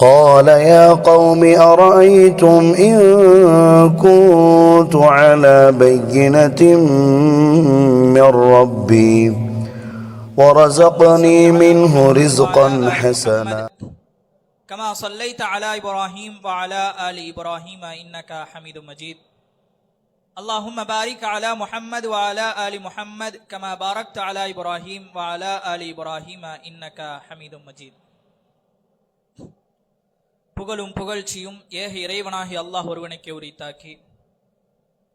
قال يا قوم أرأيتم إن كنت على بينة من ربي ورزقني منه رزقا حسنا. كما صليت على إبراهيم وعلى آل إبراهيم إنك حميد مجيد. اللهم بارك على محمد وعلى آل محمد كما باركت على إبراهيم وعلى آل إبراهيم إنك حميد مجيد. புகழும் புகழ்ச்சியும் ஏக இறைவனாகி அல்லாஹ் ஒருவனுக்கே உரித்தாக்கி.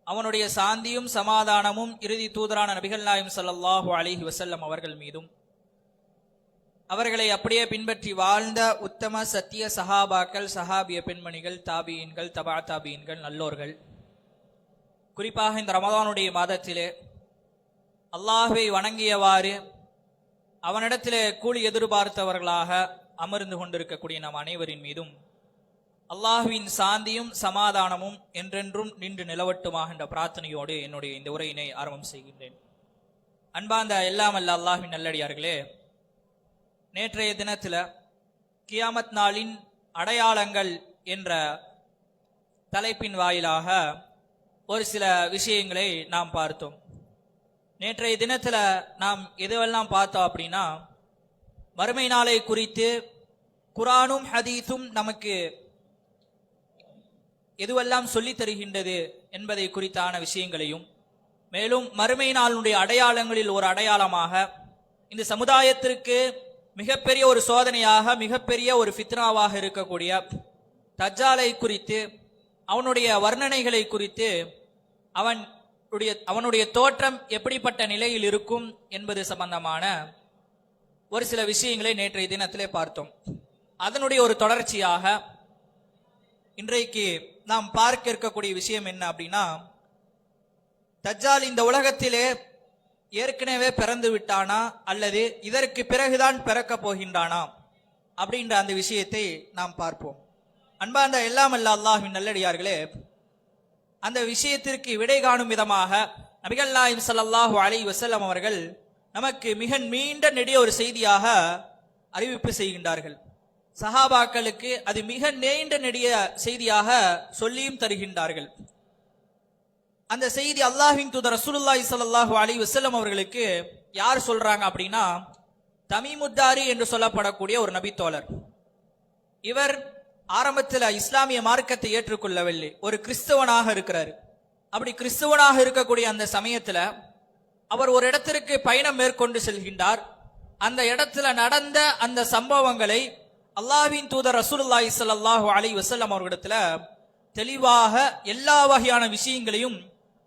அவனுடைய சாந்தியும் சமாதானமும் இறுதி தூதரான நபிகள் நாயம் ஸல்லல்லாஹு அலிஹி வசல்லம் அவர்கள் மீதும். அவர்களை அப்படியே பின்பற்றி வாழ்ந்த உத்தம சத்திய சஹாபாக்கள் சஹாபிய பெண்மணிகள் தாபியன்கள் தபா தாபியன்கள் நல்லோர்கள். குறிப்பாக இந்த ரமதானுடைய மாதத்திலே அல்லாஹுவை வணங்கியவாறு அவனிடத்திலே கூலி எதிர்பார்த்தவர்களாக அமர்ந்து கொண்டிருக்கக்கூடிய நம் அனைவரின் மீதும் அல்லாஹுவின் சாந்தியும் சமாதானமும் என்றென்றும் நின்று நிலவட்டுமாக என்ற பிரார்த்தனையோடு என்னுடைய இந்த உரையினை ஆரம்பம் செய்கின்றேன். அன்பாந்த எல்லாம் அல்ல அல்லாஹ்வின் நல்லடியார்களே நேற்றைய தினத்தில் கியாமத் நாளின் அடையாளங்கள் என்ற தலைப்பின் வாயிலாக ஒரு சில விஷயங்களை நாம் பார்த்தோம். நேற்றைய தினத்தில் நாம் எதுவெல்லாம் பார்த்தோம் அப்படின்னா மறுமை நாளை குறித்து குரானும் ஹதீஸும் நமக்கு எதுவெல்லாம் சொல்லித் தருகின்றது என்பதை குறித்தான விஷயங்களையும் மேலும் மறுமை நாளுடைய அடையாளங்களில் ஒரு அடையாளமாக இந்த சமுதாயத்திற்கு மிகப்பெரிய ஒரு சோதனையாக மிகப்பெரிய ஒரு ஃபித்னாவாக இருக்கக்கூடிய தஜாலை குறித்து அவனுடைய வர்ணனைகளை குறித்து அவன் அவனுடைய தோற்றம் எப்படிப்பட்ட நிலையில் இருக்கும் என்பது சம்பந்தமான ஒரு சில விஷயங்களை நேற்றைய தினத்திலே பார்த்தோம். அதனுடைய ஒரு தொடர்ச்சியாக இன்றைக்கு நாம் பார்க்க இருக்கக்கூடிய விஷயம் என்ன அப்படின்னா தஜ்ஜால் இந்த உலகத்திலே ஏற்கனவே பிறந்து விட்டானா அல்லது இதற்கு பிறகுதான் பிறக்கப் போகின்றானா அப்படின்ற அந்த விஷயத்தை நாம் பார்ப்போம். அன்பார்ந்த எல்லாம் அல்ல அல்லாஹ்வின் நல்லடியார்களே அந்த விஷயத்திற்கு விடை காணும் விதமாக நபிகள் நாயம் ஸல்லல்லாஹு அலைஹி வஸல்லம் அவர்கள் நமக்கு மிக நீண்ட நெடிய ஒரு செய்தியாக அறிவிப்பு செய்கின்றார்கள். சஹாபாக்களுக்கு அது மிக நீண்ட நெடிய செய்தியாக சொல்லியும் தருகின்றார்கள். அந்த செய்தி அல்லாஹின் தூதர் ரசூலுல்லாஹி ஸல்லல்லாஹு அலைஹி வஸல்லம் அவர்களுக்கு யார் சொல்றாங்க அப்படின்னா தமிமுத்தாரி என்று சொல்லப்படக்கூடிய ஒரு நபித்தோழர். இவர் ஆரம்பத்தில் இஸ்லாமிய மார்க்கத்தை ஏற்றுக்கொள்ளவில்லை. ஒரு கிறிஸ்தவனாக இருக்கிறார். அப்படி கிறிஸ்தவனாக இருக்கக்கூடிய அந்த சமயத்தில் அவர் ஒரு இடத்திற்கு பயணம் மேற்கொண்டு செல்கின்றார். அந்த இடத்துல நடந்த அந்த சம்பவங்களை அல்லாஹ்வின் தூதர் ரசூலுல்லாஹி சல்லாஹூ அலைஹி வசல்லம் அவர்களிடத்துல தெளிவாக எல்லா வகையான விஷயங்களையும்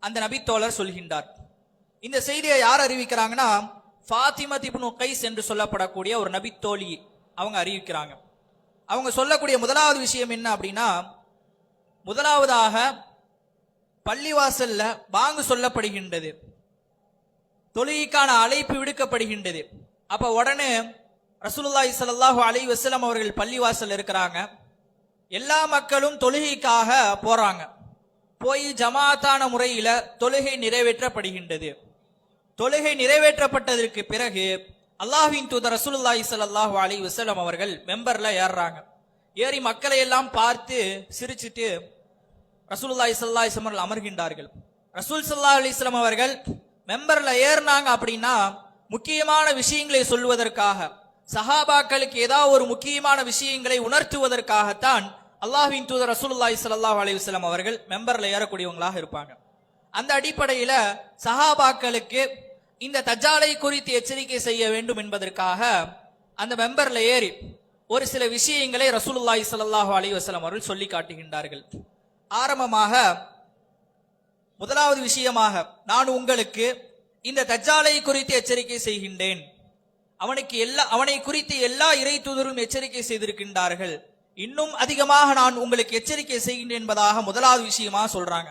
அந்த நபித்தோழர் சொல்கின்றார். இந்த செய்தியை யார் அறிவிக்கிறாங்கன்னா ஃபாத்திமத் இப்னு கைஸ் என்று சொல்லப்படக்கூடிய ஒரு நபித்தோழி அவங்க அறிவிக்கிறாங்க. அவங்க சொல்லக்கூடிய முதலாவது விஷயம் என்ன அப்படின்னா முதலாவதாக பள்ளிவாசல்ல பாங்கு சொல்லப்படுகின்றது. தொழுகைக்கான அழைப்பு விடுக்கப்படுகின்றது. அப்ப உடனே ரசூலுல்லாஹி சல்லாஹூ அலி வசலம் அவர்கள் பள்ளிவாசல் இருக்கிறாங்க. எல்லா மக்களும் தொழுகைக்காக போறாங்க. போய் ஜமாத்தான முறையில் தொழுகை நிறைவேற்றப்படுகின்றது. தொழுகை நிறைவேற்றப்பட்டதற்கு பிறகு அல்லாஹின் தூதர் ரசூலுல்லாஹி சல்லாஹூ அலி வசலம் அவர்கள் மெம்பர்ல ஏறுறாங்க. ஏறி மக்களை எல்லாம் பார்த்து சிரிச்சிட்டு ரசூலுல்லாஹி ஸல்லல்லாஹு அலைஹி அவர்கள் அமர்கின்றார்கள். ரசூல் சல்லா அலிஸ்லாம் அவர்கள் மெம்பர்ல ஏறினாங்க அப்படின்னா முக்கியமான விஷயங்களை சொல்வதற்காக சஹாபாக்களுக்கு ஏதாவது ஒரு முக்கியமான விஷயங்களை உணர்த்துவதற்காகத்தான் அல்லாஹின் தூதர் ரசூல்லாய் ஸல்லல்லாஹு அலைஹி அவர்கள் மெம்பர்ல ஏறக்கூடியவங்களாக இருப்பாங்க. அந்த அடிப்படையில சஹாபாக்களுக்கு இந்த தஜ்ஜாலை குறித்து எச்சரிக்கை செய்ய வேண்டும் என்பதற்காக அந்த மெம்பர்ல ஏறி ஒரு சில விஷயங்களை ரசூலுல்லாய் ஸல்லல்லாஹு அலைஹி வஸல்லம் அவர்கள் சொல்லி காட்டுகின்றார்கள். ஆரம்பமாக முதலாவது விஷயமாக நான் உங்களுக்கு இந்த தஜ்ஜாலை குறித்து எச்சரிக்கை செய்கின்றேன். அவனுக்கு எல்லா அவனை குறித்து எல்லா இறை தூதரும் எச்சரிக்கை செய்திருக்கின்றார்கள். இன்னும் அதிகமாக நான் உங்களுக்கு எச்சரிக்கை செய்கின்றேன் என்பதாக முதலாவது விஷயமா சொல்றாங்க.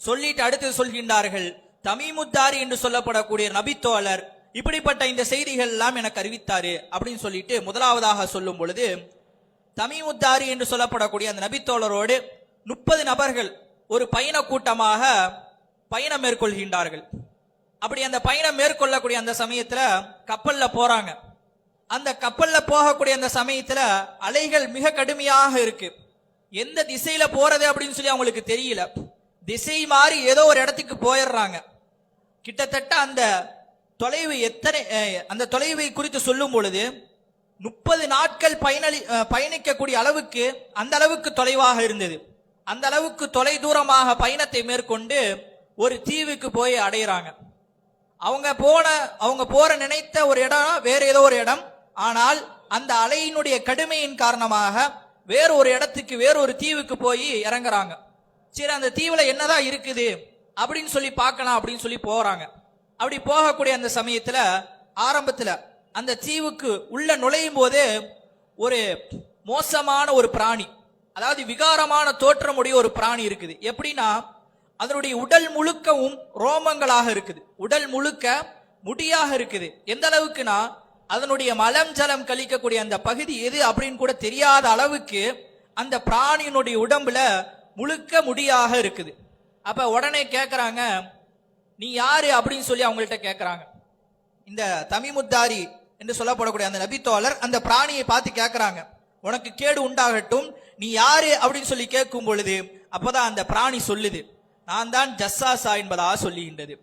சொல்லிட்டு அடுத்து சொல்கின்றார்கள் தமிமுத்தாரி என்று சொல்லப்படக்கூடிய நபித்தோழர் இப்படிப்பட்ட இந்த செய்திகள் எல்லாம் எனக்கு அறிவித்தாரு அப்படின்னு சொல்லிட்டு முதலாவதாக சொல்லும் பொழுது தமிமுத்தாரி என்று சொல்லப்படக்கூடிய அந்த நபித்தோழரோடு முப்பது நபர்கள் ஒரு பயண கூட்டமாக பயணம் மேற்கொள்கின்றார்கள். அப்படி அந்த பயணம் மேற்கொள்ளக்கூடிய அந்த சமயத்துல கப்பல்ல போறாங்க. அந்த கப்பல்ல போகக்கூடிய அந்த சமயத்துல அலைகள் மிக கடுமையாக இருக்கு. எந்த திசையில போறது அப்படின்னு சொல்லி அவங்களுக்கு தெரியல. திசை மாறி ஏதோ ஒரு இடத்துக்கு போயிடுறாங்க. கிட்டத்தட்ட அந்த தொலைவு எத்தனை அந்த தொலைவை குறித்து சொல்லும் பொழுது முப்பது நாட்கள் பயணி பயணிக்கக்கூடிய அளவுக்கு அந்த அளவுக்கு தொலைவாக இருந்தது. அந்த அளவுக்கு தொலை தூரமாக பயணத்தை மேற்கொண்டு ஒரு தீவுக்கு போய் அடையிறாங்க. அவங்க போன அவங்க போற நினைத்த ஒரு இடம் வேற ஏதோ ஒரு இடம். ஆனால் அந்த அலையினுடைய கடுமையின் காரணமாக வேற ஒரு இடத்துக்கு வேற ஒரு தீவுக்கு போய் இறங்குறாங்க. சரி அந்த தீவுல என்னதான் இருக்குது? அப்படின்னு சொல்லி பார்க்கலாம் அப்படின்னு சொல்லி போறாங்க. அப்படி போகக்கூடிய அந்த சமயத்துல ஆரம்பத்துல அந்த தீவுக்கு உள்ள நுழையும் போது ஒரு மோசமான ஒரு பிராணி அதாவது விகாரமான தோற்றமுடைய ஒரு பிராணி இருக்குது. எப்படின்னா அதனுடைய உடல் முழுக்கவும் ரோமங்களாக இருக்குது. உடல் முழுக்க முடியாக இருக்குது. எந்த அளவுக்குனா அதனுடைய மலம் ஜலம் கழிக்கக்கூடிய அந்த பகுதி எது அப்படின்னு கூட தெரியாத அளவுக்கு அந்த பிராணியினுடைய உடம்புல முழுக்க முடியாக இருக்குது. அப்ப உடனே கேட்கறாங்க நீ யாரு? அப்படின்னு சொல்லி அவங்கள்ட்ட கேட்கறாங்க இந்த தமிமுத்தாரி என்று சொல்லப்படக்கூடிய அந்த நபித்தோழர் அந்த பிராணியை பார்த்து கேட்கறாங்க உனக்கு கேடு உண்டாகட்டும். நீ யாரு? அப்படின்னு சொல்லி கேட்கும் பொழுது அப்பதான் அந்த பிராணி சொல்லுது. நான் தான் ஜஸ்ஸாசா என்பதாக சொல்லுகின்றது.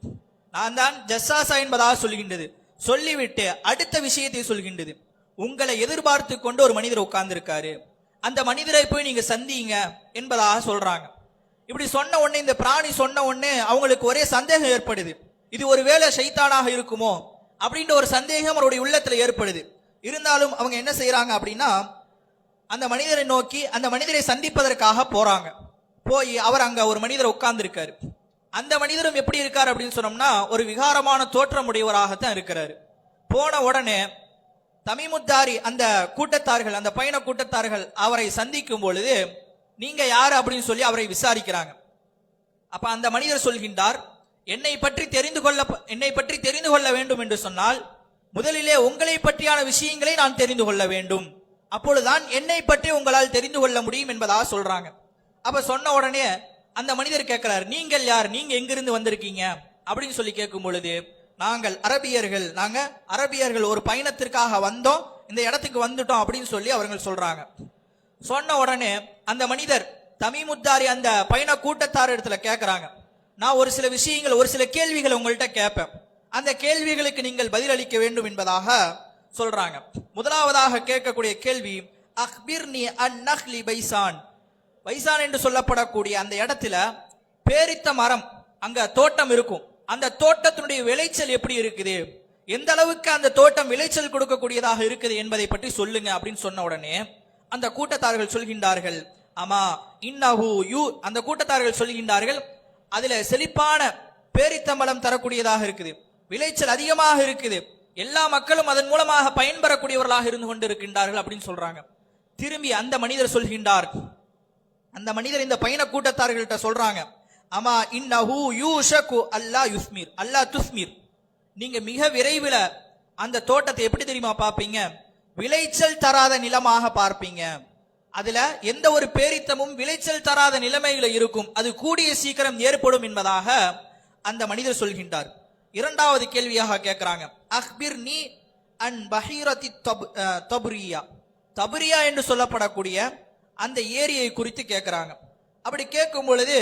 நான் தான் ஜஸ்ஸாசா என்பதாக சொல்லுகின்றது. சொல்லிவிட்டு அடுத்த விஷயத்தை சொல்கின்றது. உங்களை எதிர்பார்த்து கொண்டு ஒரு மனிதர் உட்கார்ந்துருக்காரு. அந்த மனிதரை போய் நீங்க சந்திங்க என்பதாக சொல்றாங்க. இப்படி சொன்ன உடனே இந்த பிராணி சொன்ன உடனே அவங்களுக்கு ஒரே சந்தேகம் ஏற்படுது. இது ஒருவேளை ஷைத்தானாக இருக்குமோ? அப்படின்ற ஒரு சந்தேகம் அவருடைய உள்ளத்துல ஏற்படுது. இருந்தாலும் அவங்க என்ன செய்யறாங்க அப்படின்னா அந்த மனிதரை நோக்கி அந்த மனிதரை சந்திப்பதற்காக போறாங்க. போய் அவர் அங்க ஒரு மனிதர் உட்கார்ந்துருக்காரு. அந்த மனிதரும் எப்படி இருக்காரு அப்படின்னு சொன்னோம்னா ஒரு விகாரமான தோற்றமுடையவராகத்தான் இருக்கிறாரு. போன உடனே தமிமுத்தாரி அந்த கூட்டத்தார்கள் அந்த பயண கூட்டத்தார்கள் அவரை சந்திக்கும் பொழுது நீங்க யாரு? அப்படின்னு சொல்லி அவரை விசாரிக்கிறாங்க. அப்ப அந்த மனிதர் சொல்கின்றார் என்னை பற்றி தெரிந்து கொள்ள என்னை பற்றி தெரிந்து கொள்ள வேண்டும் என்று சொன்னால் முதலிலே உங்களை பற்றியான விஷயங்களை நான் தெரிந்து கொள்ள வேண்டும். அப்பொழுதுதான் என்னை பற்றி உங்களால் தெரிந்து கொள்ள முடியும் என்பதாக சொல்றாங்க. அப்ப சொன்ன உடனே அந்த மனிதர் கேட்கிறார் நீங்கள் யார்? நீங்க எங்கிருந்து வந்திருக்கீங்க? அப்படின்னு சொல்லி கேட்கும் பொழுது நாங்கள் அரபியர்கள். நாங்க அரபியர்கள். ஒரு பயணத்திற்காக வந்தோம். இந்த இடத்துக்கு வந்துட்டோம். அப்படின்னு சொல்லி அவர்கள் சொல்றாங்க. சொன்ன உடனே அந்த மனிதர் தமிமுத்தாரி அந்த பயண கூட்டத்தார் இடத்துல கேட்கிறாங்க. நான் ஒரு சில விஷயங்கள் ஒரு சில கேள்விகளை உங்கள்கிட்ட கேட்பேன். அந்த கேள்விகளுக்கு நீங்கள் பதிலளிக்க வேண்டும் என்பதாக சொல்றாங்க. முதலாவதாக கேட்கக்கூடிய கேள்வி அக்பிர்னி அன் நஹ்லி பைசான். வைசான் என்று சொல்லப்படக்கூடிய அந்த இடத்துல பேரித்த மரம் அங்க தோட்டம் இருக்கும். அந்த தோட்டத்தினுடைய விளைச்சல் எப்படி இருக்குது? எந்த அளவுக்கு அந்த தோட்டம் விளைச்சல் கொடுக்கக்கூடியதாக இருக்குது என்பதை பற்றி சொல்லுங்க அப்படின்னு சொன்ன உடனே அந்த கூட்டத்தார்கள் சொல்கின்றார்கள் ஆமா இன்னஹு யூ அந்த கூட்டத்தார்கள் சொல்கின்றார்கள் அதுல செழிப்பான பேரித்தம்பலம் தரக்கூடியதாக இருக்குது. விளைச்சல் அதிகமாக இருக்குது. எல்லா மக்களும் அதன் மூலமாக பயன்பெறக்கூடியவர்களாக இருந்து கொண்டிருக்கின்றார்கள் அப்படின்னு சொல்றாங்க. திரும்பி அந்த மனிதர் சொல்கின்றார் அந்த மனிதர் இந்த பயண கூட்டத்தார்கள்ட்ட சொல்றாங்க அமா இன்னஹு யூஷகு அல்லா யுஸ்மீர் அல்லா துஸ்மீர். நீங்க மிக விரைவில் அந்த தோட்டத்தை எப்படி தெரியுமா பார்ப்பீங்க? விளைச்சல் தராத நிலமாக பார்ப்பீங்க. அதுல எந்த ஒரு பேரித்தமும் விளைச்சல் தராத நிலைமையில இருக்கும். அது கூடிய சீக்கிரம் ஏற்படும் என்பதாக அந்த மனிதர் சொல்கின்றார். இரண்டாவது கேள்வியாக கேட்கிறாங்க அக்பிர் நீ அன் பஹீரதி தபுரியா. தபுரியா என்று சொல்லப்படக்கூடிய அந்த ஏரியை குறித்து கேட்கிறாங்க அப்படி கேட்கும் பொழுது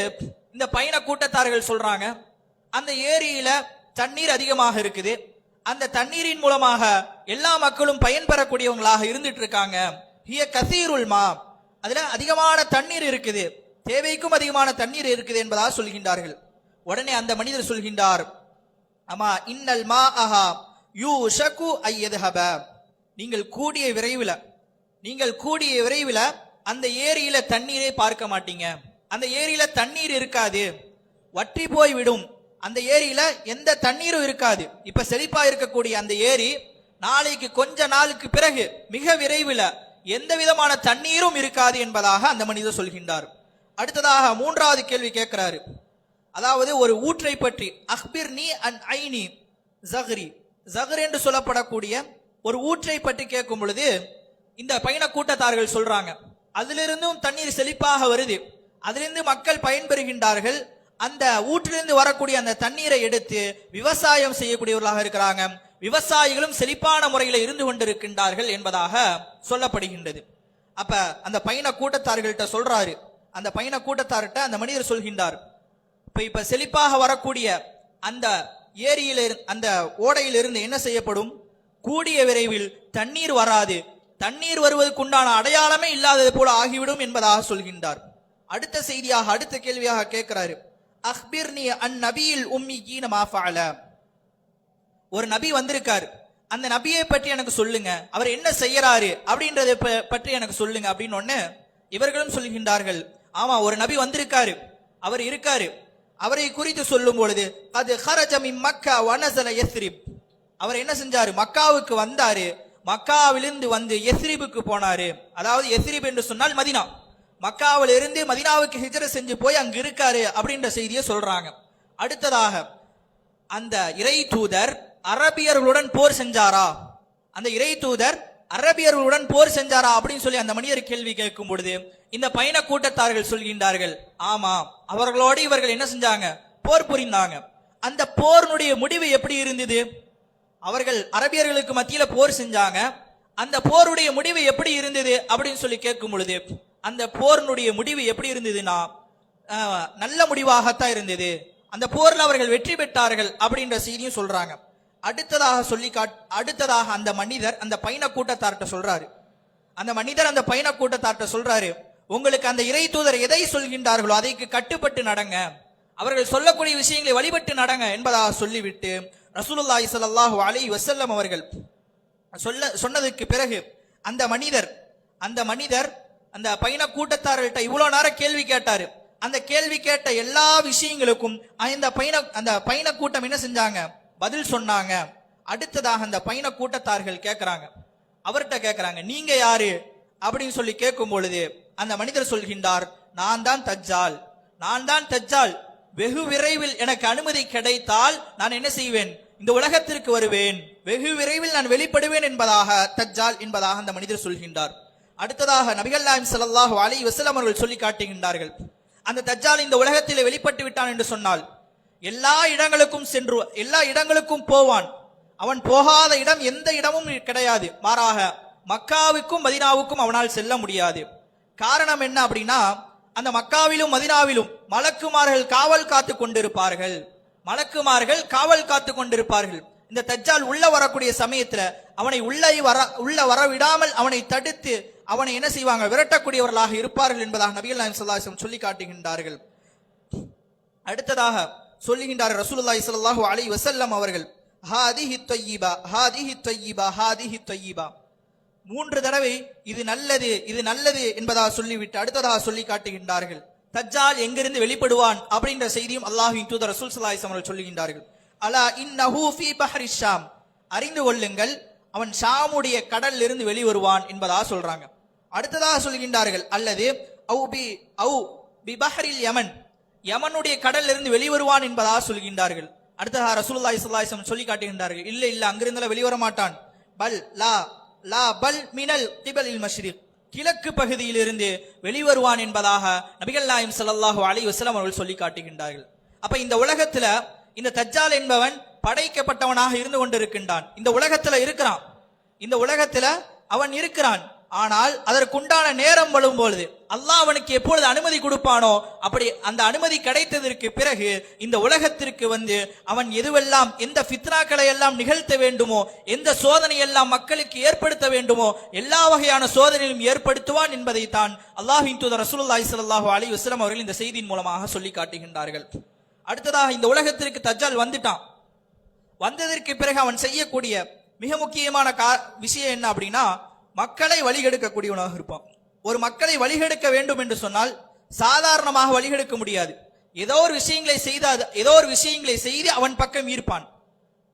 இந்த பயண கூட்டத்தார்கள் சொல்றாங்க அந்த ஏரியில தண்ணீர் அதிகமாக இருக்குது. அந்த தண்ணீரின் மூலமாக எல்லா மக்களும் பயன்பெறக்கூடியவங்களாக இருந்துட்டு இருக்காங்க ஹிய கசீருல் மா. அதுல அதிகமான தண்ணீர் இருக்குது. தேவைக்கும் அதிகமான தண்ணீர் இருக்குது என்பதாக சொல்கின்றார்கள். உடனே அந்த மனிதர் சொல்கின்றார் அம்மா இன்னல் மா அஹா யூ ஷகு ஐயதுஹப. நீங்கள் கூடிய விரைவில் நீங்கள் கூடிய விரைவில் அந்த ஏரியில தண்ணீரை பார்க்க மாட்டீங்க. அந்த ஏரியில தண்ணீர் இருக்காது. வற்றி போய் விடும். அந்த ஏரியில எந்த தண்ணீரும் இருக்காது. இப்ப செழிப்பா இருக்கக்கூடிய அந்த ஏரி நாளைக்கு கொஞ்ச நாளுக்கு பிறகு மிக விரைவில் எந்த விதமான தண்ணீரும் இருக்காது என்பதாக அந்த மனிதர் சொல்கின்றார். அடுத்ததாக மூன்றாவது கேள்வி கேட்கிறாரு. அதாவது ஒரு ஊற்றை பற்றி அக்பிர் நீ அன் ஐனி ஜஹ்ரி. ஜஹர் என்று சொல்லப்படக்கூடிய ஒரு ஊற்றை பற்றி கேட்கும் பொழுது இந்த பயண கூட்டத்தார்கள் சொல்றாங்க அதிலிருந்தும் தண்ணீர் செழிப்பாக வருது. அதிலிருந்து மக்கள் பயன்பெறுகின்றார்கள். அந்த ஊற்றிலிருந்து வரக்கூடிய அந்த தண்ணீரை எடுத்து விவசாயம் செய்யக்கூடியவர்களாக இருக்கிறாங்க. விவசாயிகளும் செழிப்பான முறையில் இருந்து கொண்டிருக்கின்றார்கள் என்பதாக சொல்லப்படுகின்றது. அப்ப அந்த பயண கூட்டத்தார்கள்ட்ட சொல்றாரு. அந்த பயண கூட்டத்தார்கிட்ட அந்த மனிதர் சொல்கின்றார். இப்ப இப்ப செழிப்பாக வரக்கூடிய அந்த ஏரியில இரு- அந்த ஓடையிலிருந்து என்ன செய்யப்படும்? கூடிய விரைவில் தண்ணீர் வராது. தண்ணீர் வருவதற்குண்டான அடையாளமே இல்லாதது போல ஆகிவிடும் என்பதாக சொல்கின்றார். அடுத்த செய்தியாக அடுத்த கேள்வியாக கேட்கிறாரு. அஹ்பிர்னி நீ நபியில் உம்மி கீன மாஃபால ஒரு நபி வந்திருக்காரு. அந்த நபியை பற்றி எனக்கு சொல்லுங்க. அவர் என்ன செய்யறாரு அப்படின்றத ப- பற்றி எனக்கு சொல்லுங்க அப்படின்னு ஒன்னு இவர்களும் சொல்கின்றார்கள். ஆமா ஒரு நபி வந்திருக்காரு. அவர் இருக்காரு. அவரை குறித்து சொல்லும் பொழுது அது ஹரஜமி மக்கா வனசல எஸ்ரிப் அவர் என்ன செஞ்சாரு? மக்காவுக்கு வந்தாரு. மக்காவிலிருந்து வந்து எஸ்ரிபுக்கு போனாரு. அதாவது எஸ்ரிப் என்று சொன்னால் மதினா. மக்காவில் இருந்து மதினாவுக்கு ஹிஜர செஞ்சு போய் அங்க இருக்காரு அப்படின்ற செய்தியை சொல்றாங்க. அடுத்ததாக அந்த இறை தூதர் அரபியர்களுடன் போர் செஞ்சாரா? அந்த இறை தூதர் அரபியர்களுடன் போர் செஞ்சாரா அப்படின்னு சொல்லி அந்த மனிதர் கேள்வி கேட்கும் பொழுது இந்த பயண கூட்டத்தார்கள் சொல்கின்றார்கள் ஆமா அவர்களோடு இவர்கள் என்ன செஞ்சாங்க? போர் புரிந்தாங்க. அந்த போரினுடைய முடிவு எப்படி இருந்தது? அவர்கள் அரபியர்களுக்கு மத்தியில போர் செஞ்சாங்க. அந்த போருடைய முடிவு எப்படி இருந்தது அப்படின்னு சொல்லி கேட்கும் பொழுது அந்த போரினுடைய முடிவு எப்படி இருந்ததுன்னா நல்ல முடிவாகத்தான் இருந்தது. அந்த போரில் அவர்கள் வெற்றி பெற்றார்கள் அப்படின்ற செய்தியும் சொல்றாங்க. அடுத்ததாக சொல்லி காட் அடுத்ததாக அந்த மனிதர் அந்த பயண கூட்டத்தார்கிட்ட சொல்றாரு. அந்த மனிதர் அந்த பயண கூட்டத்தார்ட்ட சொல்றாரு உங்களுக்கு அந்த இறை தூதர் எதை சொல்கின்றார்களோ அதைக்கு கட்டுப்பட்டு நடங்க. அவர்கள் சொல்லக்கூடிய விஷயங்களை வழிபட்டு நடங்க என்பதாக சொல்லிவிட்டு ரசூலுல்லாஹி சல்லாஹூ அலி வசல்லம் அவர்கள் சொல்ல சொன்னதுக்கு பிறகு அந்த மனிதர் அந்த மனிதர் அந்த பயண கூட்டத்தார்கள்ட்ட இவ்வளோ நேரம் கேள்வி கேட்டாரு. அந்த கேள்வி கேட்ட எல்லா விஷயங்களுக்கும் இந்த பயண அந்த பயண கூட்டம் என்ன செஞ்சாங்க? பதில் சொன்னாங்க. அடுத்ததாக அந்த பயண கூட்டத்தார்கள் கேட்கறாங்க. அவர்கிட்ட கேட்குறாங்க நீங்க யாரு? அப்படின்னு சொல்லி கேட்கும் பொழுது அந்த மனிதர் சொல்கின்றார் நான் தான் தஜ்ஜால். நான் தான் தஜ்ஜால். வெகு விரைவில் எனக்கு அனுமதி கிடைத்தால் நான் என்ன செய்வேன்? இந்த உலகத்திற்கு வருவேன். வெகு விரைவில் நான் வெளிப்படுவேன் என்பதாக தஜ்ஜால் என்பதாக அந்த மனிதர் சொல்கின்றார். அடுத்ததாக நபிகள் நாயம் ஸல்லல்லாஹு அலி வசலம் அவர்கள் சொல்லி காட்டுகின்றார்கள். அந்த தஜ்ஜால் இந்த உலகத்தில் வெளிப்பட்டு விட்டான் என்று சொன்னால் எல்லா இடங்களுக்கும் சென்று எல்லா இடங்களுக்கும் போவான். அவன் போகாத இடம் எந்த இடமும் கிடையாது. மாறாக மக்காவுக்கும் மதினாவுக்கும் அவனால் செல்ல முடியாது. காரணம் என்ன அப்படின்னா அந்த மக்காவிலும் மதினாவிலும் மலக்குமார்கள் காவல் காத்து கொண்டிருப்பார்கள். மலக்குமார்கள் காவல் காத்து கொண்டிருப்பார்கள். இந்த தஜ்ஜால் உள்ள வரக்கூடிய சமயத்துல அவனை உள்ளே வர உள்ள வர விடாமல் அவனை தடுத்து அவனை என்ன செய்வாங்க? விரட்டக்கூடியவர்களாக இருப்பார்கள் என்பதாக நபிகள் நாயம் ஸல்லல்லாஹு சொல்லி காட்டுகின்றார்கள். அடுத்ததாக சொல்லுகின்றார் ரசூலுல்லாஹி ஸல்லல்லாஹு அலைஹி வஸல்லம் அவர்கள் ஹாதிஹி தொய்யிபா ஹாதிஹி தொய்யிபா ஹாதிஹி தொய்யிபா மூன்று தடவை இது நல்லது இது நல்லது என்பதாக சொல்லிவிட்டு அடுத்ததாக சொல்லி காட்டுகின்றார்கள். தஜ்ஜால் எங்கிருந்து வெளிப்படுவான் அப்படின்ற செய்தியும் அல்லாஹின் தூதர் ரசூல் ஸல்லல்லாஹு அவர்கள் சொல்லுகின்றார்கள். அலா இன்னஹு ஃபீ ஷாம். அறிந்து கொள்ளுங்கள் அவன் ஷாமுடைய கடல்ல இருந்து வெளிவருவான் என்பதாக சொல்றாங்க. அடுத்ததாக சொல்கின்றார்கள் அல்லது அவு பி அவு பி பஹரில் யமன். யமனுடைய கடல்ல இருந்து வெளிவருவான் என்பதாக சொல்கின்றார்கள். அடுத்ததாக ரசூலுல்லாஹி ஸல்லல்லாஹு சொல்லி காட்டுகின்றார்கள் இல்லை இல்லை அங்கிருந்தெல்லாம் வெளிவர மாட்டான் பல் லா லா பல் மினல் திபலில் மஷ்ரிக். கிழக்கு பகுதியிலிருந்து வெளிவருவான் என்பதாக நபிகள் நாயம் சல்லாஹு அலி வஸல்லம் அவர்கள் சொல்லி காட்டுகின்றார்கள். அப்ப இந்த உலகத்துல இந்த தஜ்ஜால் என்பவன் படைக்கப்பட்டவனாக இருந்து கொண்டிருக்கின்றான். இந்த உலகத்துல இருக்கிறான். இந்த உலகத்துல அவன் இருக்கிறான். ஆனால் அதற்குண்டான நேரம் வரும்பொழுது அல்லாஹ் அவனுக்கு எப்பொழுது அனுமதி கொடுப்பானோ அப்படி அந்த அனுமதி கிடைத்ததற்கு பிறகு இந்த உலகத்திற்கு வந்து அவன் எதுவெல்லாம் எந்த ஃபித்னாக்களை எல்லாம் நிகழ்த்த வேண்டுமோ எந்த சோதனை எல்லாம் மக்களுக்கு ஏற்படுத்த வேண்டுமோ எல்லா வகையான சோதனையும் ஏற்படுத்துவான் என்பதை தான் அல்லாஹின் தூதர் ரசூலுல்லாஹி ஸல்லல்லாஹு அலி வஸ்லம் அவர்கள் இந்த செய்தியின் மூலமாக சொல்லி காட்டுகின்றார்கள். அடுத்ததாக இந்த உலகத்திற்கு தஜ்ஜால் வந்துட்டான். வந்ததற்கு பிறகு அவன் செய்யக்கூடிய மிக முக்கியமான கா விஷயம் என்ன அப்படின்னா மக்களை வழிகெடுக்கக்கூடியவனாக இருப்பான். ஒரு மக்களை வழிகெடுக்க வேண்டும் என்று சொன்னால் சாதாரணமாக வழிகெடுக்க முடியாது. ஏதோ ஒரு விஷயங்களை செய்து அது- ஏதோ ஒரு விஷயங்களை செய்து அவன் பக்கம் ஈர்ப்பான்.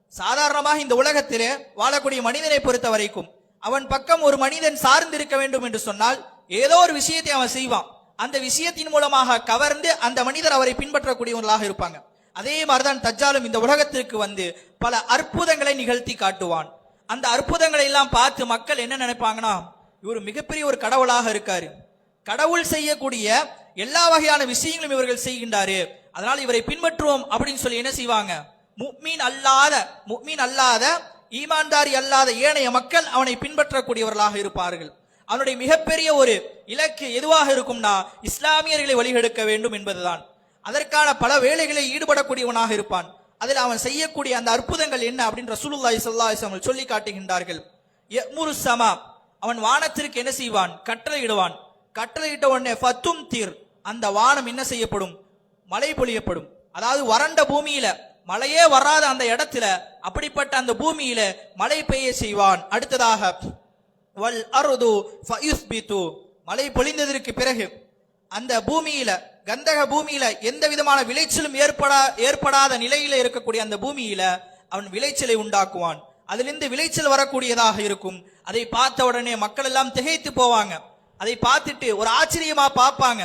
சாதாரணமாக இந்த உலகத்திலே வாழக்கூடிய மனிதனை பொறுத்த வரைக்கும் அவன் பக்கம் ஒரு மனிதன் சார்ந்திருக்க வேண்டும் என்று சொன்னால் ஏதோ ஒரு விஷயத்தை அவன் செய்வான். அந்த விஷயத்தின் மூலமாக கவர்ந்து அந்த மனிதர் அவரை பின்பற்றக்கூடியவர்களாக இருப்பாங்க. அதே மாதிரிதான் தஜ்ஜாலும் இந்த உலகத்திற்கு வந்து பல அற்புதங்களை நிகழ்த்தி காட்டுவான். அந்த அற்புதங்களை எல்லாம் பார்த்து மக்கள் என்ன நினைப்பாங்கன்னா இவர் மிகப்பெரிய ஒரு கடவுளாக இருக்காரு. கடவுள் செய்யக்கூடிய எல்லா வகையான விஷயங்களும் இவர்கள் செய்கின்றாரு. அதனால் இவரை பின்பற்றுவோம் அப்படின்னு சொல்லி என்ன செய்வாங்க? முக்மீன் அல்லாத முக்மீன் அல்லாத ஈமான்தாரி அல்லாத ஏனைய மக்கள் அவனை பின்பற்றக்கூடியவர்களாக இருப்பார்கள். அவனுடைய மிகப்பெரிய ஒரு இலக்கு எதுவாக இருக்கும்னா இஸ்லாமியர்களை வழிகெடுக்க வேண்டும் என்பதுதான். அதற்கான பல வேலைகளில் ஈடுபடக்கூடியவனாக இருப்பான். அதில் அவன் செய்யக்கூடிய அந்த அற்புதங்கள் என்ன அப்படின்னு ரசூலுல்லாஹி ஸல்லல்லாஹு அவங்க சொல்லி காட்டுகின்றார்கள். எமுரு சமா அவன் வானத்திற்கு என்ன செய்வான்? கட்டளையிடுவான். கட்டளையிட்ட உடனே ஃபத்தும் தீர். அந்த வானம் என்ன செய்யப்படும்? மழை பொழியப்படும். அதாவது வறண்ட பூமியில மழையே வராத அந்த இடத்துல அப்படிப்பட்ட அந்த பூமியில மழை பெய்ய செய்வான். அடுத்ததாக வல் அருது மழை பொழிந்ததற்கு பிறகு அந்த பூமியில கந்தக பூமியில எந்த விதமான விளைச்சலும் ஏற்படா ஏற்படாத நிலையில இருக்கக்கூடிய அந்த பூமியில அவன் விளைச்சலை உண்டாக்குவான். அதிலிருந்து விளைச்சல் வரக்கூடியதாக இருக்கும். அதை பார்த்த உடனே மக்கள் எல்லாம் திகைத்து போவாங்க. அதை பார்த்துட்டு ஒரு ஆச்சரியமா பார்ப்பாங்க.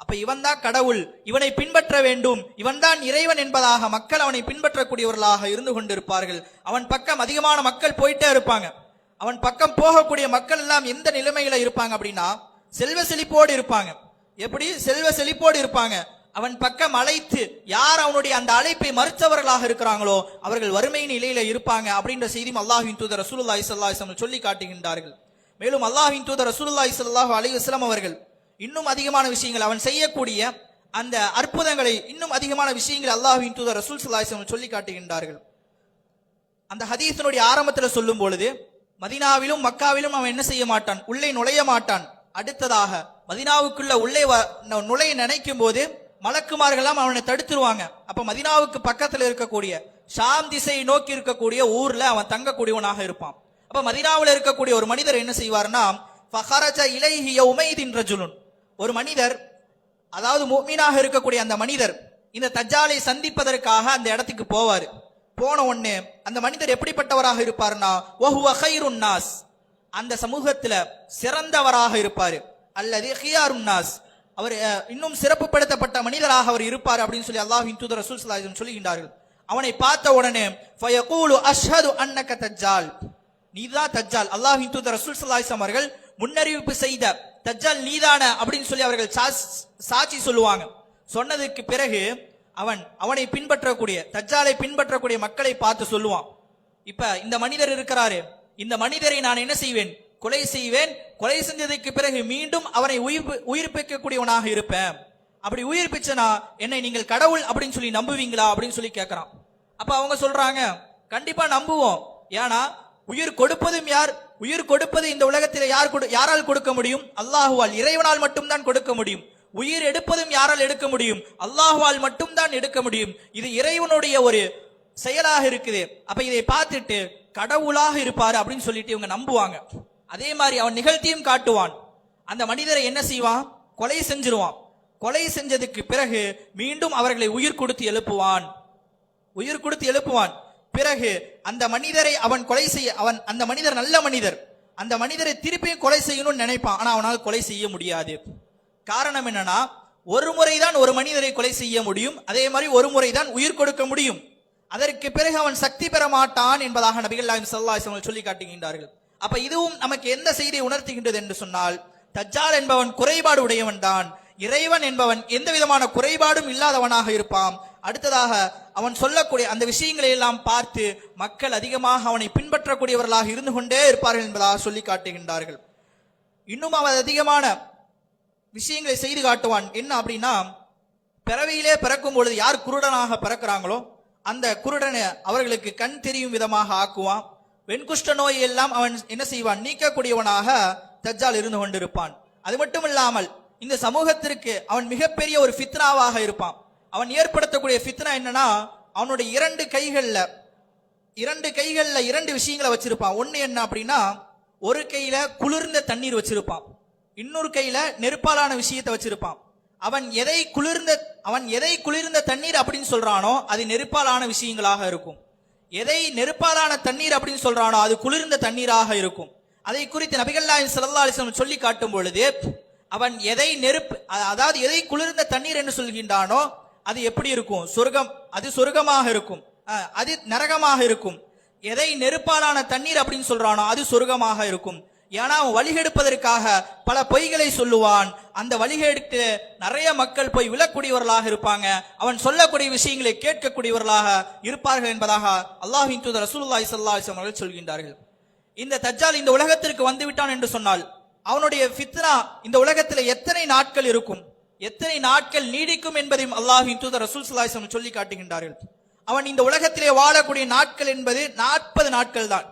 அப்ப இவன் தான் கடவுள் இவனை பின்பற்ற வேண்டும். இவன் தான் இறைவன் என்பதாக மக்கள் அவனை பின்பற்றக்கூடியவர்களாக இருந்து கொண்டிருப்பார்கள். அவன் பக்கம் அதிகமான மக்கள் போயிட்டே இருப்பாங்க. அவன் பக்கம் போகக்கூடிய மக்கள் எல்லாம் எந்த நிலைமையில இருப்பாங்க அப்படின்னா செல்வ செழிப்போடு இருப்பாங்க. எப்படி செல்வ செழிப்போடு இருப்பாங்க? அவன் பக்கம் அழைத்து யார் அவனுடைய அந்த அழைப்பை மறுத்தவர்களாக இருக்கிறாங்களோ அவர்கள் வறுமை நிலையில இருப்பாங்க அப்படின்ற செய்தியும் அல்லாஹின் தூதர் ரசூலுல்லாஹி ஸல்லல்லாஹு அலைஹி வஸல்லம் சொல்லி காட்டுகின்றார்கள். மேலும் அல்லாஹின் தூதர் ரசூலுல்லாஹி ஸல்லல்லாஹு அலைஹி வஸல்லம் அவர்கள் இன்னும் அதிகமான விஷயங்கள் அவன் செய்யக்கூடிய அந்த அற்புதங்களை இன்னும் அதிகமான விஷயங்கள் அல்லாஹின் தூதர் ரசூல் ஸல்லல்லாஹு அலைஹி சொல்லி காட்டுகின்றார்கள். அந்த ஹதீஸினுடைய ஆரம்பத்தில் சொல்லும் பொழுது மதினாவிலும் மக்காவிலும் அவன் என்ன செய்ய மாட்டான்? உள்ளே நுழைய மாட்டான். அடுத்ததாக மதினாவுக்குள்ள உள்ளே வ- நுழைய நினைக்கும் போது மலக்குமார்கள்லாம் அவனை தடுத்துருவாங்க. அப்ப மதினாவுக்கு பக்கத்துல இருக்கக்கூடிய ஷாம் திசையை நோக்கி இருக்கக்கூடிய ஊர்ல அவன் தங்கக்கூடியவனாக இருப்பான். அப்ப மதினாவில் இருக்கக்கூடிய ஒரு மனிதர் என்ன செய்வார்னா ஃபஹரஜ இலைஹி யௌமைதின் ரஜுலுன். ஒரு மனிதர் அதாவது மோமீனாக இருக்கக்கூடிய அந்த மனிதர் இந்த தஜ்ஜாலை சந்திப்பதற்காக அந்த இடத்துக்கு போவார். போன உடனே அந்த மனிதர் எப்படிப்பட்டவராக இருப்பார்னா ஒஹுவ ஹைருன் நாஸ். அந்த சமூகத்துல சிறந்தவராக இருப்பார். அல்லது ஹியாருன் நாஸ். அவர் இன்னும் சிறப்புப்படுத்தப்பட்ட மனிதராக அவர் இருப்பார் அப்படின்னு சொல்லி அல்லாஹ்வின் தூதர் ரசூல் ஸல்லல்லாஹு சொல்லுகின்றார்கள். அவனை பார்த்த உடனே ஃபயகூலு அஷ்ஹது அன்னக தஜ்ஜால். நீதான் தஜ்ஜால். அல்லாஹ்வின் தூதர் ரசூல் ஸல்லல்லாஹு அவர்கள் முன்னறிவிப்பு செய்த தஜ்ஜால் நீதான அப்படின்னு சொல்லி அவர்கள் சாட்சி சொல்லுவாங்க. சொன்னதுக்கு பிறகு அவன் அவனை பின்பற்றக்கூடிய தஜ்ஜாலை பின்பற்றக்கூடிய மக்களை பார்த்து சொல்லுவான். இப்ப இந்த மனிதர் இருக்கிறாரு. இந்த மனிதரை நான் என்ன செய்வேன்? கொலை செய்வேன். கொலை செஞ்சதுக்கு பிறகு மீண்டும் அவனை உயிர் உயிர்ப்பிக்கக்கூடியவனாக இருப்பேன். அப்படி உயிர்ப்பிச்சனா? என்னை நீங்கள் கடவுள் அப்படின்னு சொல்லி நம்புவீங்களா? அப்படின்னு சொல்லி கேட்கறான். அப்ப அவங்க சொல்றாங்க கண்டிப்பா நம்புவோம். ஏன்னா உயிர் கொடுப்பதும் யார்? உயிர் கொடுப்பது இந்த உலகத்தில் யார் கொடு- யாரால் கொடுக்க முடியும்? அல்லாஹுவால். இறைவனால் மட்டும்தான் கொடுக்க முடியும். உயிர் எடுப்பதும் யாரால் எடுக்க முடியும்? அல்லாஹுவால் மட்டும்தான் எடுக்க முடியும். இது இறைவனுடைய ஒரு செயலாக இருக்குது. அப்ப இதை பார்த்துட்டு கடவுளாக இருப்பாரு அப்படின்னு சொல்லிட்டு இவங்க நம்புவாங்க. அதே மாதிரி அவன் நிகழ்த்தியும் காட்டுவான். அந்த மனிதரை என்ன செய்வான்? கொலை செஞ்சிருவான். கொலை செஞ்சதுக்கு பிறகு மீண்டும் அவர்களை உயிர் கொடுத்து எழுப்புவான். உயிர் கொடுத்து எழுப்புவான். பிறகு அந்த மனிதரை அவன் கொலை செய்ய அவன் அந்த மனிதர் நல்ல மனிதர். அந்த மனிதரை திருப்பியும் கொலை செய்யணும்னு நினைப்பான். ஆனா அவனால் கொலை செய்ய முடியாது. காரணம் என்னன்னா ஒரு முறைதான் ஒரு மனிதரை கொலை செய்ய முடியும். அதே மாதிரி ஒரு முறைதான் உயிர் கொடுக்க முடியும். அதற்கு பிறகு அவன் சக்தி பெற மாட்டான் என்பதாக நபிகள் நாயகம் ஸல்லல்லாஹு சொல்லி காட்டுகின்றார்கள். அப்ப இதுவும் நமக்கு எந்த செய்தியை உணர்த்துகின்றது என்று சொன்னால் தஜ்ஜால் என்பவன் குறைபாடு உடையவன் தான் இறைவன் என்பவன் எந்த விதமான குறைபாடும் இல்லாதவனாக இருப்பான். அடுத்ததாக அவன் சொல்லக்கூடிய அந்த விஷயங்களை எல்லாம் பார்த்து மக்கள் அதிகமாக அவனை பின்பற்றக்கூடியவர்களாக இருந்து கொண்டே இருப்பார்கள் என்பதாக சொல்லி காட்டுகின்றார்கள். இன்னும் அவன் அதிகமான விஷயங்களை செய்து காட்டுவான். என்ன அப்படின்னா பிறவியிலே பிறக்கும் பொழுது யார் குருடனாக பிறக்கிறாங்களோ அந்த குருடனை அவர்களுக்கு கண் தெரியும் விதமாக ஆக்குவான். வெண்குஷ்ட நோயை எல்லாம் அவன் என்ன செய்வான்? நீக்கக்கூடியவனாக தஜ்ஜால் இருந்து கொண்டிருப்பான். அது மட்டும் இல்லாமல் இந்த சமூகத்திற்கு அவன் மிகப்பெரிய ஒரு ஃபித்னாவாக இருப்பான். அவன் ஏற்படுத்தக்கூடிய ஃபித்னா என்னன்னா அவனுடைய இரண்டு கைகளில் இரண்டு கைகளில் இரண்டு விஷயங்களை வச்சிருப்பான். ஒன்று என்ன அப்படின்னா ஒரு கையில குளிர்ந்த தண்ணீர் வச்சிருப்பான். இன்னொரு கையில நெருப்பாலான விஷயத்தை வச்சிருப்பான். அவன் எதை குளிர்ந்த அவன் எதை குளிர்ந்த தண்ணீர் அப்படின்னு சொல்றானோ அது நெருப்பாலான விஷயங்களாக இருக்கும். எதை நெருப்பாலான தண்ணீர் அப்படின்னு சொல்றானோ அது குளிர்ந்த தண்ணீராக இருக்கும். அதை குறித்து நபிகள் நாயகம் ஸல்லல்லாஹு சொல்லி காட்டும் பொழுது அவன் எதை நெருப்பு அதாவது எதை குளிர்ந்த தண்ணீர் என்று சொல்கின்றானோ அது எப்படி இருக்கும்? சொர்க்கம் அது சொர்க்கமாக இருக்கும். அது நரகமாக இருக்கும். எதை நெருப்பாலான தண்ணீர் அப்படின்னு சொல்றானோ அது சொர்க்கமாக இருக்கும். ஏன்னா அவன் வழிகெடுப்பதற்காக பல பொய்களை சொல்லுவான். அந்த வழிகெடுத்து நிறைய மக்கள் போய் விழக்கூடியவர்களாக இருப்பாங்க. அவன் சொல்லக்கூடிய விஷயங்களை கேட்கக்கூடியவர்களாக இருப்பார்கள் என்பதாக அல்லாஹின் தூதர் ரசூல்லாய் ஸல்லல்லாஹு அவர்கள் சொல்கின்றார்கள். இந்த தஜ்ஜால் இந்த உலகத்திற்கு வந்து விட்டான் என்று சொன்னால் அவனுடைய ஃபித்னா இந்த உலகத்தில் எத்தனை நாட்கள் இருக்கும்? எத்தனை நாட்கள் நீடிக்கும் என்பதையும் அல்லாஹின் தூதர் ரசூல் ஸல்லல்லாஹு சொல்லி காட்டுகின்றார்கள். அவன் இந்த உலகத்திலே வாழக்கூடிய நாட்கள் என்பது நாற்பது நாட்கள் தான்.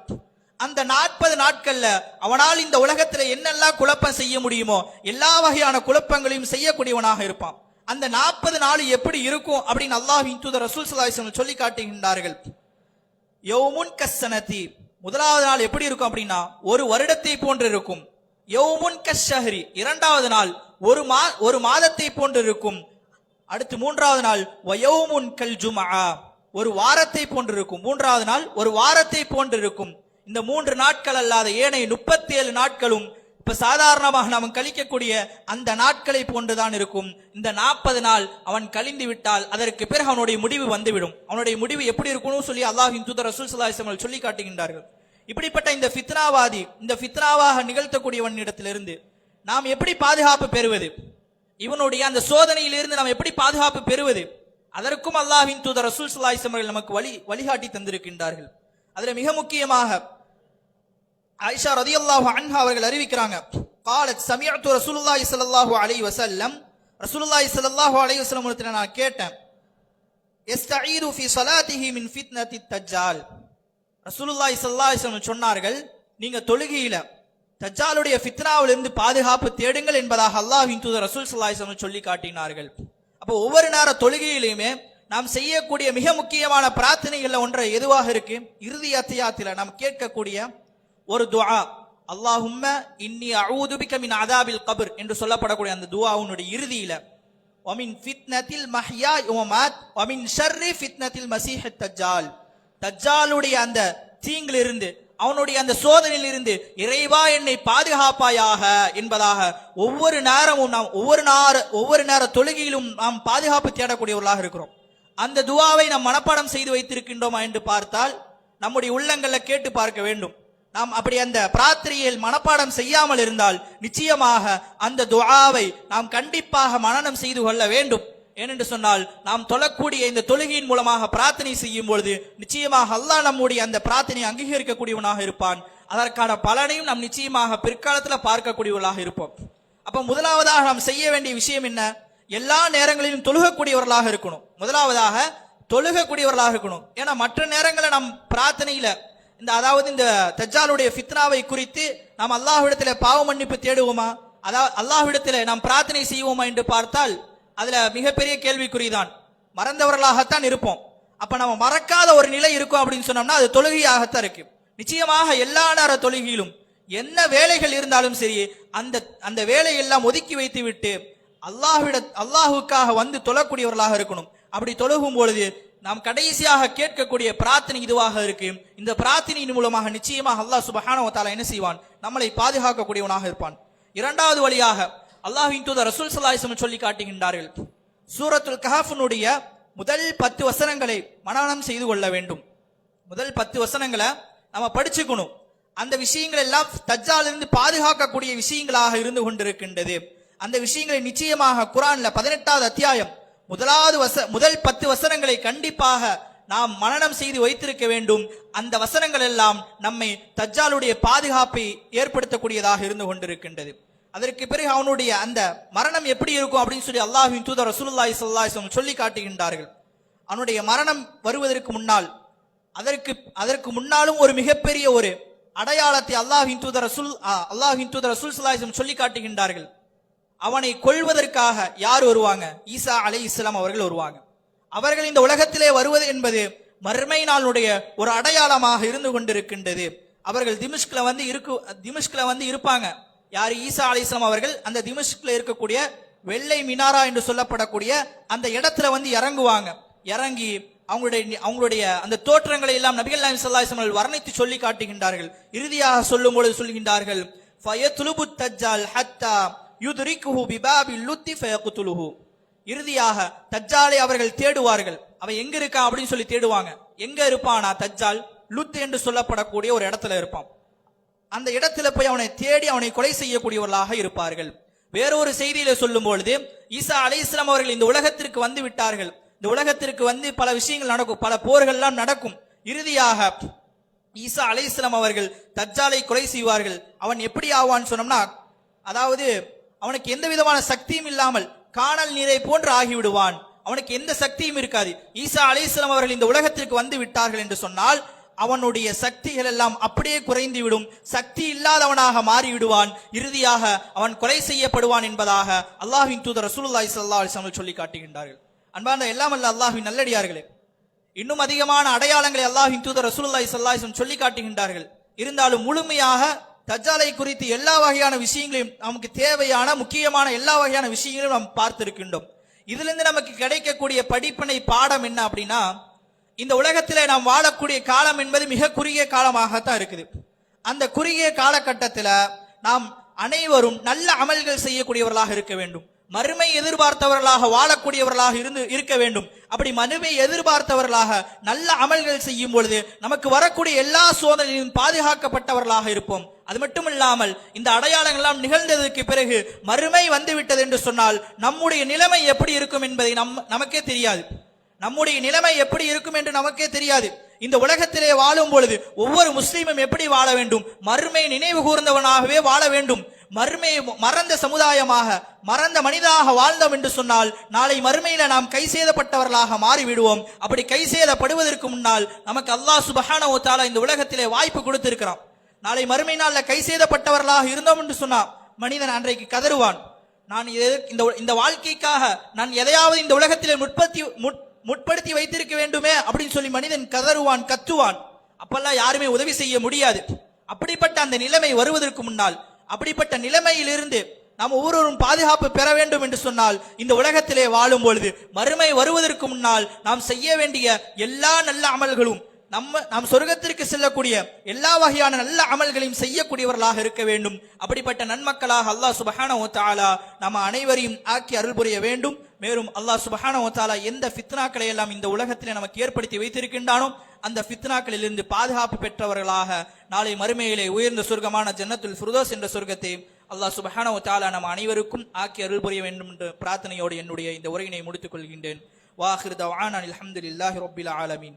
அந்த நாற்பது நாட்கள்ல அவனால் இந்த உலகத்துல என்னெல்லாம் குழப்பம் செய்ய முடியுமோ எல்லா வகையான குழப்பங்களையும் செய்யக்கூடியவனாக இருப்பான். அந்த நாற்பது நாள் எப்படி இருக்கும் அப்படின்னு அல்லாஹின் தூதர் ரசூல் ஸல்லல்லாஹு சொல்லி காட்டுகின்றார்கள். யௌமுன் கஸ்ஸனதி. முதலாவது நாள் எப்படி இருக்கும் அப்படின்னா ஒரு வருடத்தை போன்று இருக்கும். யௌமுன் கஷ்ஷஹரி இரண்டாவது நாள் ஒரு மா ஒரு மாதத்தை போன்று இருக்கும். அடுத்து மூன்றாவது நாள் வயோமுன் கல் ஜும்ஆ ஒரு வாரத்தை போன்று இருக்கும். மூன்றாவது நாள் ஒரு வாரத்தை போன்று இருக்கும். இந்த மூன்று நாட்கள் அல்லாத ஏனைய முப்பத்தி ஏழு நாட்களும் இப்ப சாதாரணமாக நாம் கழிக்கக்கூடிய அந்த நாட்களை போன்றுதான் இருக்கும். இந்த நாற்பது நாள் அவன் கழிந்து விட்டால் அதற்கு பிறகு அவனுடைய முடிவு வந்துவிடும். அவனுடைய முடிவு எப்படி இருக்கும்னு சொல்லி அல்லாஹின் தூதர் ரசூல் ஸல்லல்லாஹு சொல்லி காட்டுகின்றார்கள். இப்படிப்பட்ட இந்த ஃபித்னாவாதி இந்த ஃபித்னாவாக நிகழ்த்தக்கூடியவனிடத்திலிருந்து நாம் எப்படி பாதுகாப்பு பெறுவது? இவனுடைய அந்த சோதனையிலிருந்து நாம் எப்படி பாதுகாப்பு பெறுவது? அதற்கும் அல்லாஹின் தூதர் ரசூல் ஸல்லல்லாஹு அவர்கள் நமக்கு வழி வழிகாட்டி தந்திருக்கின்றார்கள். அதில் மிக முக்கியமாக ஐஷா ரதியல்லாஹு அன்ஹா அவர்கள் அறிவிக்கிறாங்க. காலத் சமியத்து ரசூலுல்லாஹி ஸல்லல்லாஹு அலைஹி வசல்லம் ரசூலுல்லாஹி ஸல்லல்லாஹு அலைஹி வஸல்லம் ஒருத்தர நான் கேட்டேன். எஸ்தஈது ஃபி ஸலாத்திஹி மின் ஃபித்னத்தி தஜ்ஜால். ரசூலுல்லாஹி ஸல்லல்லாஹு அலைஹி சொன்னார்கள் நீங்கள் தொழுகையில் தஜ்ஜாலுடைய ஃபித்னாவிலிருந்து பாதுகாப்பு தேடுங்கள் என்பதாக அல்லாஹ்வின் தூதர் ரசூல் ஸல்லல்லாஹு அலைஹி வஸல்லம் சொல்லி காட்டினார்கள். அப்போ ஒவ்வொரு நேர தொழுகையிலையுமே நாம் செய்யக்கூடிய மிக முக்கியமான பிரார்த்தனைகளில் ஒன்றை எதுவாக இருக்கு? இறுதி அத்தியாத்தில் நாம் கேட்கக்கூடிய ஒரு துவா அல்லாஹும்ம இன்னி அவுதுபிக்க மின் அதாபில் கபர் என்று சொல்லப்படக்கூடிய அந்த துவாவுனுடைய இறுதியில. ஒமின் ஃபித்னத்தில் மஹ்யா யோமாத் ஒமின் ஷர்ரி ஃபித்னத்தில் மசீஹ தஜ்ஜால். தஜ்ஜாலுடைய அந்த தீங்கிலிருந்து அவனுடைய அந்த சோதனையிலிருந்து இறைவா என்னை பாதுகாப்பாயாக என்பதாக ஒவ்வொரு நேரமும் நாம் ஒவ்வொரு நேர ஒவ்வொரு நேர தொழுகையிலும் நாம் பாதுகாப்பு தேடக்கூடியவர்களாக இருக்கிறோம். அந்த துவாவை நாம் மனப்பாடம் செய்து வைத்திருக்கின்றோமா என்று பார்த்தால் நம்முடைய உள்ளங்களில் கேட்டு பார்க்க வேண்டும். நாம் அப்படி அந்த பிரார்த்தனையில் மனப்பாடம் செய்யாமல் இருந்தால் நிச்சயமாக அந்த துஆவை நாம் கண்டிப்பாக மனனம் செய்து கொள்ள வேண்டும். ஏனென்று சொன்னால் நாம் தொழக்கூடிய இந்த தொழுகையின் மூலமாக பிரார்த்தனை செய்யும் பொழுது நிச்சயமாக அல்லாஹ் நம்முடைய அந்த பிரார்த்தனையை அங்கீகரிக்கக்கூடியவனாக இருப்பான். அதற்கான பலனையும் நாம் நிச்சயமாக பிற்காலத்தில் பார்க்கக்கூடியவர்களாக இருப்போம். அப்ப முதலாவதாக நாம் செய்ய வேண்டிய விஷயம் என்ன? எல்லா நேரங்களிலும் தொழுகக்கூடியவர்களாக இருக்கணும். முதலாவதாக தொழுகக்கூடியவர்களாக இருக்கணும். ஏன்னா மற்ற நேரங்களில் நாம் பிரார்த்தனையில இந்த அதாவது இந்த தஜ்ஜாலுடைய ஃபித்னாவை குறித்து நாம் அல்லாஹ்விடத்துல பாவ மன்னிப்பு தேடுவோமா? அதாவது அல்லாஹ்விடத்துல நாம் பிரார்த்தனை செய்வோமா என்று பார்த்தால் அதுல மிகப்பெரிய கேள்விக்குறிதான். மறந்தவர்களாகத்தான் இருப்போம். அப்ப நம்ம மறக்காத ஒரு நிலை இருக்கும் அப்படின்னு சொன்னோம்னா அது தொழுகையாகத்தான் இருக்கு நிச்சயமாக எல்லா நேர தொழுகையிலும் என்ன வேலைகள் இருந்தாலும் சரி அந்த அந்த வேலையெல்லாம் ஒதுக்கி வைத்து விட்டு அல்லாஹ்விட அல்லாஹுக்காக வந்து தொழக்கூடியவர்களாக இருக்கணும். அப்படி தொழுகும் பொழுது நாம் கடைசியாக கேட்கக்கூடிய பிரார்த்தனை இதுவாக இருக்கு. இந்த பிரார்த்தனையின் மூலமாக நிச்சயமாக அல்லாஹ் சுபஹானஹு தாலா என்ன செய்வான்? நம்மளை பாதுகாக்கக்கூடியவனாக இருப்பான். இரண்டாவது வழியாக அல்லாஹின் தூதர் ரசூல் சலாஹிசம் சொல்லி காட்டுகின்றார்கள். சூரத்துல் கஹஃப்னுடைய முதல் பத்து வசனங்களை மனானம் செய்து கொள்ள வேண்டும். முதல் பத்து வசனங்களை நம்ம படிச்சுக்கணும். அந்த விஷயங்கள் எல்லாம் தஜ்ஜாலிருந்து பாதுகாக்கக்கூடிய விஷயங்களாக இருந்து கொண்டிருக்கின்றது. அந்த விஷயங்களை நிச்சயமாக குரான்ல பதினெட்டாவது அத்தியாயம் முதலாவது வச முதல் பத்து வசனங்களை கண்டிப்பாக நாம் மனநம் செய்து வைத்திருக்க வேண்டும். அந்த வசனங்கள் எல்லாம் நம்மை தஜ்ஜாலுடைய பாதுகாப்பை ஏற்படுத்தக்கூடியதாக இருந்து கொண்டிருக்கின்றது. அதற்கு பிறகு அவனுடைய அந்த மரணம் எப்படி இருக்கும் அப்படின்னு சொல்லி அல்லாஹின் தூதர் ரசூலுல்லாஹி சல்லாஹம் சொல்லி காட்டுகின்றார்கள். அவனுடைய மரணம் வருவதற்கு முன்னால் அதற்கு அதற்கு முன்னாலும் ஒரு மிகப்பெரிய ஒரு அடையாளத்தை அல்லாஹின் தூதர் ரசூல் அல்லாஹின் தூதர் ரசூல் சல்லாஹம் சொல்லி காட்டுகின்றார்கள். அவனை கொல்வதற்காக யார் வருவாங்க? ஈசா அலை இஸ்லாம் அவர்கள் வருவாங்க. அவர்கள் இந்த உலகத்திலே வருவது என்பது மர்மை நாளுடைய ஒரு அடையாளமாக இருந்து கொண்டிருக்கின்றது. அவர்கள் திமிஷ்கில் வந்து இருக்கு திமிஷ்கில் வந்து இருப்பாங்க. யார்? ஈசா அலை இஸ்லாம் அவர்கள் அந்த திமிஷ்கில் இருக்கக்கூடிய வெள்ளை மினாரா என்று சொல்லப்படக்கூடிய அந்த இடத்துல வந்து இறங்குவாங்க. இறங்கி அவங்களுடைய அவங்களுடைய அந்த தோற்றங்களை எல்லாம் நபிகள் நாயகம் ஸல்லல்லாஹு அவர்கள் வர்ணித்து சொல்லி காட்டுகின்றார்கள். இறுதியாக சொல்லும் பொழுது சொல்கின்றார்கள் ஃபயத்லுபு தஜ்ஜால் ஹத்தா யுதுரிக்குஹு பிபாபி லுத்தி ஃபயகுத்துலுஹு இறுதியாக தஜ்ஜாலை அவர்கள் தேடுவார்கள். அவன் எங்க இருக்கான் அப்படின்னு சொல்லி தேடுவாங்க. எங்க இருப்பானா தஜ்ஜால்? லுத் என்று சொல்லப்படக்கூடிய ஒரு இடத்துல இருப்பான். அந்த இடத்துல போய் அவனை தேடி அவனை கொலை செய்யக்கூடியவர்களாக இருப்பார்கள். வேறொரு செய்தியில சொல்லும் பொழுது ஈசா அலி இஸ்லாம் அவர்கள் இந்த உலகத்திற்கு வந்து விட்டார்கள். இந்த உலகத்திற்கு வந்து பல விஷயங்கள் நடக்கும். பல போர்கள்லாம் நடக்கும். இறுதியாக ஈசா அலி இஸ்லாம் அவர்கள் தஜ்ஜாலை கொலை செய்வார்கள். அவன் எப்படி ஆவான்னு சொன்னோம்னா அதாவது அவனுக்கு எந்த விதமான சக்தியும் இல்லாமல் காணல் நீரை போன்று ஆகிவிடுவான். அவனுக்கு எந்த சக்தியும் இருக்காது. ஈசா அலிஸ்லாம் அவர்கள் இந்த உலகத்திற்கு வந்து விட்டார்கள் என்று சொன்னால் அவனுடைய சக்திகள் எல்லாம் அப்படியே குறைந்து விடும் சக்தி இல்லாதவனாக மாறிவிடுவான். இறுதியாக அவன் கொலை செய்யப்படுவான் என்பதாக அல்லாஹின் தூதர் ரசூலுல்லாஹி ஸல்லல்லாஹு அலைஹி வஸல்லம் சொல்லி காட்டுகின்றார்கள். அன்பார்ந்த எல்லாம் அல்ல அல்லாஹ்வின் நல்லடியார்களே இன்னும் அதிகமான அடையாளங்களை அல்லாஹின் தூதர் ரசூலுல்லாஹி ஸல்லல்லாஹு அலைஹி வஸல்லம் சொல்லி காட்டுகின்றார்கள். இருந்தாலும் முழுமையாக தஜாலை குறித்து எல்லா வகையான விஷயங்களையும் நமக்கு தேவையான முக்கியமான எல்லா வகையான விஷயங்களையும் நாம் பார்த்திருக்கின்றோம். இதிலிருந்து நமக்கு கிடைக்கக்கூடிய படிப்பினை பாடம் என்ன அப்படின்னா இந்த உலகத்தில் நாம் வாழக்கூடிய காலம் என்பது மிக குறுகிய காலமாகத்தான் இருக்குது. அந்த குறுகிய காலகட்டத்தில் நாம் அனைவரும் நல்ல அமல்கள் செய்யக்கூடியவர்களாக இருக்க வேண்டும். மறுமை எதிர்பார்த்தவர்களாக வாழக்கூடியவர்களாக இருந்து இருக்க வேண்டும். அப்படி மறுமை எதிர்பார்த்தவர்களாக நல்ல அமல்கள் செய்யும் பொழுது நமக்கு வரக்கூடிய எல்லா சோதனையும் பாதுகாக்கப்பட்டவர்களாக இருப்போம். அது மட்டும் இல்லாமல் இந்த அடையாளங்கள் எல்லாம் நிகழ்ந்ததற்கு பிறகு மறுமை வந்துவிட்டது என்று சொன்னால் நம்முடைய நிலைமை எப்படி இருக்கும் என்பதை நம் நமக்கே தெரியாது. நம்முடைய நிலைமை எப்படி இருக்கும் என்று நமக்கே தெரியாது. இந்த உலகத்திலே வாழும் பொழுது ஒவ்வொரு முஸ்லீமும் எப்படி வாழ வேண்டும்? மறுமை நினைவு கூர்ந்தவனாகவே வாழ வேண்டும். மறுமை மறந்த சமுதாயமாக மறந்த மனிதனாக வாழ்ந்தோம் என்று சொன்னால் நாளை மறுமையில நாம் கை செய்தப்பட்டவர்களாக மாறிவிடுவோம். அப்படி கை செய்தப்படுவதற்கு முன்னால் நமக்கு அல்லாஹ் சுபஹான வ இந்த உலகத்திலே வாய்ப்பு கொடுத்திருக்கிறான். நாளை மறுமை நாளில் கை செய்தப்பட்டவர்களாக இருந்தோம் என்று சொன்னால் மனிதன் அன்றைக்கு கதறுவான். நான் இந்த இந்த வாழ்க்கைக்காக நான் எதையாவது இந்த உலகத்தில் முற்பத்தி முற்படுத்தி வைத்திருக்க வேண்டுமே அப்படின்னு சொல்லி மனிதன் கதறுவான் கத்துவான். அப்பெல்லாம் யாருமே உதவி செய்ய முடியாது. அப்படிப்பட்ட அந்த நிலைமை வருவதற்கு முன்னால் அப்படிப்பட்ட நிலைமையிலிருந்து நாம் ஒவ்வொருவரும் பாதுகாப்பு பெற வேண்டும் என்று சொன்னால் இந்த உலகத்திலே வாழும் பொழுது மறுமை வருவதற்கு முன்னால் நாம் செய்ய வேண்டிய எல்லா நல்ல அமல்களும் நம்ம நாம் சொர்க்கத்திற்கு செல்லக்கூடிய எல்லா வகையான நல்ல அமல்களையும் செய்யக்கூடியவர்களாக இருக்க வேண்டும். அப்படிப்பட்ட நன்மக்களாக அல்லாஹ் சுபஹான வ நம்ம அனைவரையும் ஆக்கி அருள் புரிய வேண்டும். மேலும் அல்லாஹ் சுபஹானஹு வ எந்த ஃபித்னாக்களை எல்லாம் இந்த உலகத்தில் நமக்கு ஏற்படுத்தி வைத்திருக்கின்றானோ அந்த ஃபித்னாக்களிலிருந்து பாதுகாப்பு பெற்றவர்களாக நாளை மறுமையிலே உயர்ந்த சொர்க்கமான ஜன்னத்துல் ஃபுர்தோஸ் என்ற சொர்க்கத்தை அல்லாஹ் சுபஹான தாலா நம்ம அனைவருக்கும் ஆக்கி அருள் புரிய வேண்டும் என்ற பிரார்த்தனையோடு என்னுடைய இந்த உரையினை முடித்துக் கொள்கின்றேன். வாஹிர் தவானா அல்ஹம்துலில்லாஹி ரப்பில் ஆலமீன்.